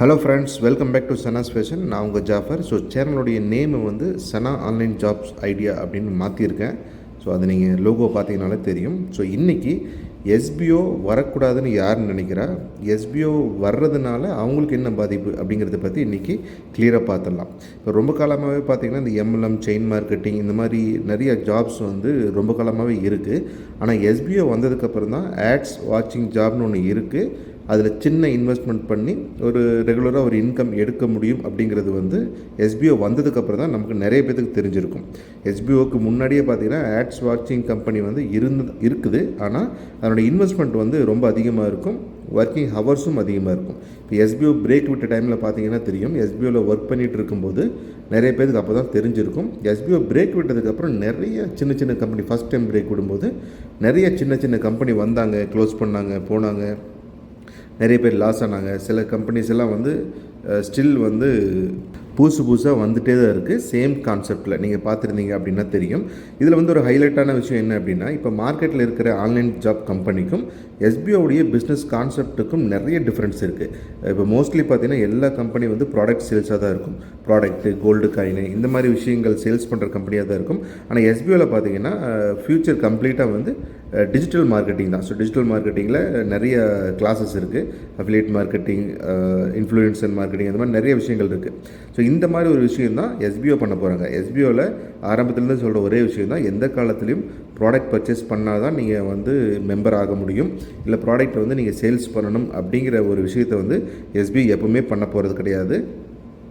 Hello friends welcome back to Sana's fashion நான் உங்கள் Jaffer. So சேனலுடைய நேமு வந்து சனா ஆன்லைன் ஜாப்ஸ் ஐடியா அப்படின்னு மாற்றிருக்கேன் ஸோ அது நீங்கள் லோகோ பார்த்தீங்கனாலே தெரியும். ஸோ இன்றைக்கி எஸ்பிஓ வரக்கூடாதுன்னு யார் நினைக்கிறா? எஸ்பிஓ வர்றதுனால அவங்களுக்கு என்ன பாதிப்பு அப்படிங்கிறத பற்றி இன்றைக்கி கிளியராக பார்த்துடலாம். இப்போ ரொம்ப காலமாகவே பார்த்தீங்கன்னா இந்த எம்எல்எம் செயின் மார்க்கெட்டிங் இந்த மாதிரி நிறைய ஜாப்ஸ் வந்து ரொம்ப காலமாகவே இருக்குது ஆனால் எஸ்பிஓ வந்ததுக்கப்புறம் தான் ஆட்ஸ் வாட்சிங் ஜாப்னு ஒன்று இருக்குது அதில் சின்ன இன்வெஸ்ட்மெண்ட் பண்ணி ஒரு ரெகுலராக ஒரு இன்கம் எடுக்க முடியும் அப்படிங்கிறது வந்து எஸ்பிஓ வந்ததுக்கப்புறம் தான் நமக்கு நிறைய பேத்துக்கு தெரிஞ்சிருக்கும். எஸ்பிஓக்கு முன்னாடியே பார்த்தீங்கன்னா ஆட்ஸ் வாட்சிங் கம்பெனி வந்து இருந்து இருக்குது. ஆனால் அதனோட இன்வெஸ்ட்மெண்ட் வந்து ரொம்ப அதிகமாக இருக்கும். ஒர்க்கிங் ஹவர்ஸும் அதிகமாக இருக்கும். இப்போ எஸ்பிஓ பிரேக் விட்ட டைமில் பார்த்தீங்கன்னா தெரியும். எஸ்பிஓவில் ஒர்க் பண்ணிகிட்டு இருக்கும்போது நிறைய பேருக்கு அப்போ தான் தெரிஞ்சிருக்கும் எஸ்பிஓ பிரேக் விட்டதுக்கப்புறம் நிறைய சின்ன சின்ன கம்பெனி ஃபஸ்ட் டைம் பிரேக் விடும்போது நிறைய சின்ன சின்ன கம்பெனி வந்தாங்க க்ளோஸ் பண்ணாங்க போனாங்க. நிறைய பேர் லாஸ் ஆனாங்க. சில கம்பெனிஸ் எல்லாம் வந்து ஸ்டில் வந்து புதுசு புதுசாக வந்துட்டே தான் இருக்குது சேம் கான்செப்டில் நீங்கள் பார்த்துருந்தீங்க அப்படின்னா தெரியும். இதில் வந்து ஒரு ஹைலைட்டான விஷயம் என்ன அப்படின்னா இப்போ மார்க்கெட்டில் இருக்கிற ஆன்லைன் ஜாப் கம்பெனிக்கும் எஸ்பிஓடைய பிஸ்னஸ் கான்செப்ட்டுக்கும் நிறைய டிஃப்ரென்ஸ் இருக்குது இப்போ மோஸ்ட்லி பார்த்தீங்கன்னா எல்லா கம்பெனி வந்து ப்ராடக்ட் சேல்ஸாக தான் இருக்கும். ப்ராடக்ட்டு கோல்டு காயின் இந்த மாதிரி விஷயங்கள் சேல்ஸ் பண்ணுற கம்பெனியாக தான் இருக்கும். ஆனால் எஸ்பிஓவில் பார்த்தீங்கன்னா ஃப்யூச்சர் கம்ப்ளீட்டாக வந்து டிஜிட்டல் மார்க்கெட்டிங் தான். ஸோ டிஜிட்டல் மார்க்கெட்டிங்கில் நிறைய கிளாஸஸ் இருக்குது அஃபிலேட் மார்க்கெட்டிங் இன்ஃப்ளூயன்சர் மார்க்கெட்டிங் அந்த மாதிரி நிறைய விஷயங்கள் இருக்குது ஸோ இந்த மாதிரி ஒரு விஷயம் தான் எஸ்பிஓ பண்ண போகிறாங்க எஸ்பிஓவில் ஆரம்பத்துலேருந்து சொல்கிற ஒரே விஷயம் தான் எந்த காலத்துலேயும் ப்ராடக்ட் பர்ச்சேஸ் பண்ணால் தான் நீங்கள் வந்து மெம்பர் ஆக முடியும். இல்லை ப்ராடக்ட்டை வந்து நீங்கள் சேல்ஸ் பண்ணணும் அப்படிங்கிற ஒரு விஷயத்தை வந்து எஸ்பிஐ எப்பவுமே பண்ண போகிறது கிடையாது.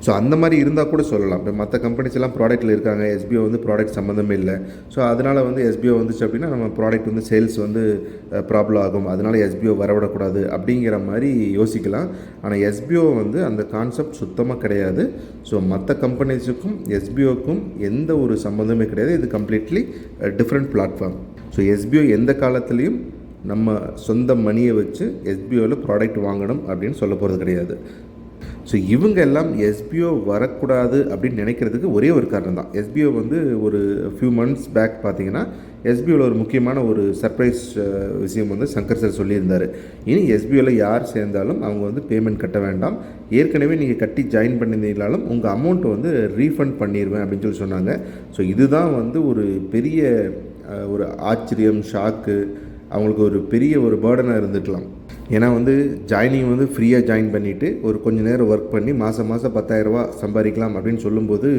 ஸோ அந்த மாதிரி இருந்தால் கூட சொல்லலாம். இப்போ மற்ற கம்பெனிஸ் எல்லாம் ப்ராடக்ட்டில் இருக்காங்க. எஸ்பிஓ வந்து ப்ராடக்ட் சம்மந்தமே இல்லை. ஸோ அதனால் வந்து எஸ்பிஓ வந்துச்சு அப்படின்னா நம்ம ப்ராடக்ட் வந்து சேல்ஸ் வந்து ப்ராப்ளம் ஆகும். அதனால் எஸ்பிஓ வரவிடக்கூடாது அப்படிங்கிற மாதிரி யோசிக்கலாம். ஆனால் எஸ்பிஓ வந்து அந்த கான்செப்ட் சுத்தமாக கிடையாது. ஸோ மற்ற கம்பெனிஸுக்கும் எஸ்பிஓக்கும் எந்த ஒரு சம்மந்தமே கிடையாது. இது completely different platform so SEO எந்த காலத்துலேயும் நம்ம சொந்த மணியை வச்சு எஸ்பிஓவில் ப்ராடக்ட் வாங்கணும் அப்படின்னு சொல்ல போகிறது கிடையாது. ஸோ இவங்க எல்லாம் எஸ்பிஓ வரக்கூடாது அப்படின்னு நினைக்கிறதுக்கு ஒரே ஒரு காரணம் தான் எஸ்பிஓ வந்து ஒரு ஃபியூ மந்த்ஸ் பேக் பார்த்தீங்கன்னா எஸ்பிஓவில் ஒரு முக்கியமான ஒரு சர்ப்ரைஸ் விஷயம் வந்து சங்கர் சார் சொல்லியிருந்தார். இனி எஸ்பிஓவில் யார் சேர்ந்தாலும் அவங்க வந்து பேமெண்ட் கட்ட வேண்டாம். ஏற்கனவே நீங்கள் கட்டி ஜாயின் பண்ணியிருந்தீங்களாலும் உங்கள் அமௌண்ட்டை வந்து ரீஃபண்ட் பண்ணிடுவேன் அப்படின்னு சொல்லி சொன்னாங்க. ஸோ இதுதான் வந்து ஒரு பெரிய ஒரு ஆச்சரியம் ஷாக்கு அவங்களுக்கு ஒரு பெரிய ஒரு பேர்டனாக இருந்துக்கலாம் ஏன்னா வந்து ஜாயினிங் வந்து ஃப்ரீயாக ஜாயின் பண்ணிவிட்டு ஒரு கொஞ்சம் நேரம் ஒர்க் பண்ணி மாதம் மாதம் பத்தாயிரரூபா சம்பாதிக்கலாம் அப்படின்னு சொல்லும்போது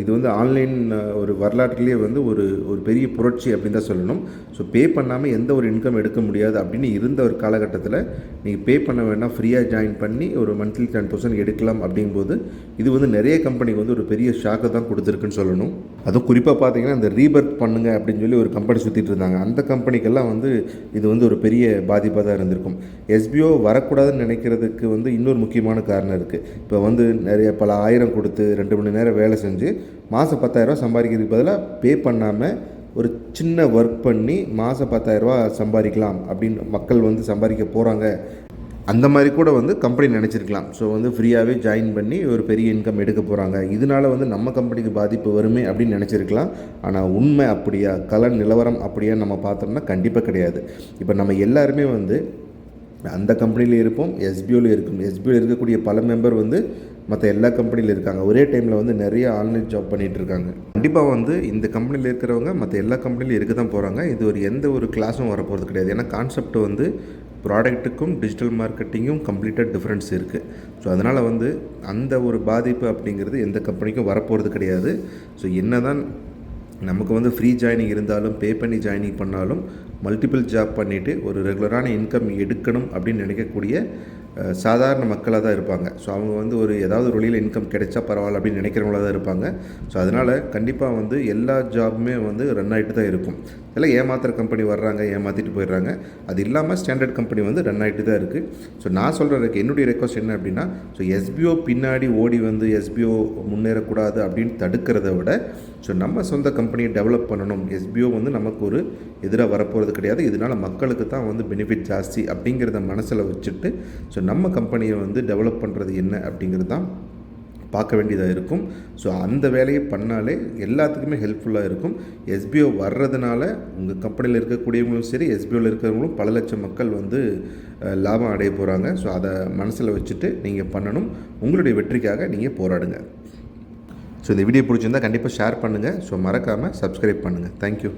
இது வந்து ஆன்லைன் ஒரு வரலாற்றுலேயே வந்து ஒரு ஒரு பெரிய புரட்சி அப்படின்னு தான் சொல்லணும். ஸோ பே பண்ணாமல் எந்த ஒரு இன்கம் எடுக்க முடியாது அப்படின்னு இருந்த ஒரு காலகட்டத்தில் நீங்கள் பே பண்ண வேண்டாம் ஃப்ரீயாக ஜாயின் பண்ணி ஒரு மந்த்லி டென் தௌசண்ட் எடுக்கலாம் அப்படிங்கும்போது இது வந்து நிறைய கம்பெனிக்கு வந்து ஒரு பெரிய ஷாக்கை தான் கொடுத்துருக்குன்னு சொல்லணும். அதுவும் குறிப்பாக பார்த்தீங்கன்னா இந்த ரீபர்த் பண்ணுங்க அப்படின்னு சொல்லி ஒரு கம்பெனி சுற்றிட்டு இருந்தாங்க. அந்த கம்பெனிக்கெல்லாம் வந்து இது வந்து ஒரு பெரிய பாதிப்பாக தான் இருந்திருக்கும். எஸ்பிஓ வரக்கூடாதுன்னு நினைக்கிறதுக்கு வந்து இன்னொரு முக்கியமான காரணம் இருக்குது இப்போ வந்து நிறைய பல ஆயிரம் கொடுத்து ரெண்டு மணி நேரம் வேலை செஞ்சு மாதம் பத்தாயிரரூவா சம்பாதிக்கிறதுக்கு பதிலாக பே பண்ணாமல் ஒரு சின்ன ஒர்க் பண்ணி மாதம் பத்தாயிரரூவா சம்பாதிக்கலாம் அப்படின்னு மக்கள் வந்து சம்பாதிக்க போகிறாங்க அந்த மாதிரி கூட வந்து கம்பெனி நினச்சிருக்கலாம். ஸோ வந்து ஃப்ரீயாகவே ஜாயின் பண்ணி ஒரு பெரிய இன்கம் எடுக்க போகிறாங்க இதனால் வந்து நம்ம கம்பெனிக்கு பாதிப்பு வருமே அப்படின்னு நினச்சிருக்கலாம். ஆனால் உண்மை அப்படியா கலன் நிலவரம் அப்படியா நம்ம பார்த்தோம்னா கண்டிப்பாக கிடையாது. இப்போ நம்ம எல்லாருமே வந்து அந்த கம்பெனியில் இருப்போம் எஸ்பிஓவில் இருக்கும். எஸ்பிஓவில் இருக்கக்கூடிய பல மெம்பர் வந்து மற்ற எல்லா கம்பெனியில் இருக்காங்க. ஒரே டைமில் வந்து நிறைய ஆன்லைன் ஜாப் பண்ணிகிட்டு இருக்காங்க. கண்டிப்பாக வந்து இந்த கம்பெனியில் இருக்கிறவங்க மற்ற எல்லா கம்பெனிலையும் இருக்க தான் போகிறாங்க இது ஒரு எந்த ஒரு கிளாஸும் வரப்போகிறது கிடையாது. ஏன்னா கான்செப்ட் வந்து ப்ராடக்ட்டுக்கும் டிஜிட்டல் மார்க்கெட்டிங்கும் கம்ப்ளீட்டாக டிஃப்ரென்ஸ் இருக்குது ஸோ அதனால் வந்து அந்த ஒரு பாதிப்பு அப்படிங்கிறது எந்த கம்பெனிக்கும் வரப்போகிறது கிடையாது. ஸோ என்ன தான் நமக்கு வந்து ஃப்ரீ ஜாயினிங் இருந்தாலும் பே பண்ணி ஜாயினிங் பண்ணாலும் மல்டிபிள் ஜாப் பண்ணிவிட்டு ஒரு ரெகுலரான இன்கம் எடுக்கணும் அப்படின்னு நினைக்கக்கூடிய சாதாரண மக்களாக தான் இருப்பாங்க. ஸோ அவங்க வந்து ஒரு ஏதாவது ஒரு வழியில் இன்கம் கிடைச்சா பரவாயில்ல அப்படின்னு நினைக்கிறவங்களாக தான் இருப்பாங்க. ஸோ அதனால் கண்டிப்பாக வந்து எல்லா ஜாபுமே வந்து ரன் ஆகிட்டு தான் இருக்கும். எல்லாம் ஏமாத்துற கம்பெனி வர்றாங்க ஏமாற்றிட்டு போயிடுறாங்க. அது இல்லாமல் ஸ்டாண்டர்ட் கம்பெனி வந்து ரன் ஆகிட்டு தான் இருக்குது ஸோ நான் சொல்கிறதுக்கு என்னுடைய ரெக்வஸ்ட் என்ன அப்படின்னா ஸோ எஸ்பிஓ பின்னாடி ஓடி வந்து எஸ்பிஓ முன்னேறக்கூடாது அப்படின்னு தடுக்கிறத விட ஸோ நம்ம சொந்த கம்பெனியை டெவலப் பண்ணணும். எஸ்பிஓ வந்து நமக்கு ஒரு எதிராக வரப்போகிறது கிடையாது. இதனால் மக்களுக்கு தான் வந்து பெனிஃபிட் ஜாஸ்தி அப்படிங்கிறத மனசில் வச்சுட்டு ஸோ நம்ம கம்பெனியை வந்து டெவலப் பண்ணுறது என்ன அப்படிங்கிறது தான் பார்க்க வேண்டியதாக இருக்கும். ஸோ அந்த வேலையை பண்ணாலே எல்லாத்துக்குமே ஹெல்ப்ஃபுல்லாக இருக்கும். எஸ்பிஓ வர்றதுனால உங்கள் கம்பெனியில் இருக்கக்கூடியவங்களும் சரி எஸ்பிஓவில் இருக்கிறவங்களும் பல லட்சம் மக்கள் வந்து லாபம் அடைய போகிறாங்க ஸோ அதை மனசில் வச்சுட்டு நீங்கள் பண்ணணும். உங்களுடைய வெற்றிக்காக நீங்கள் போராடுங்க. ஸோ இந்த வீடியோ பிடிச்சிருந்தா கண்டிப்பாக ஷேர் பண்ணுங்கள் ஸோ மறக்காமல் சப்ஸ்கிரைப் பண்ணுங்கள் தேங்க்யூ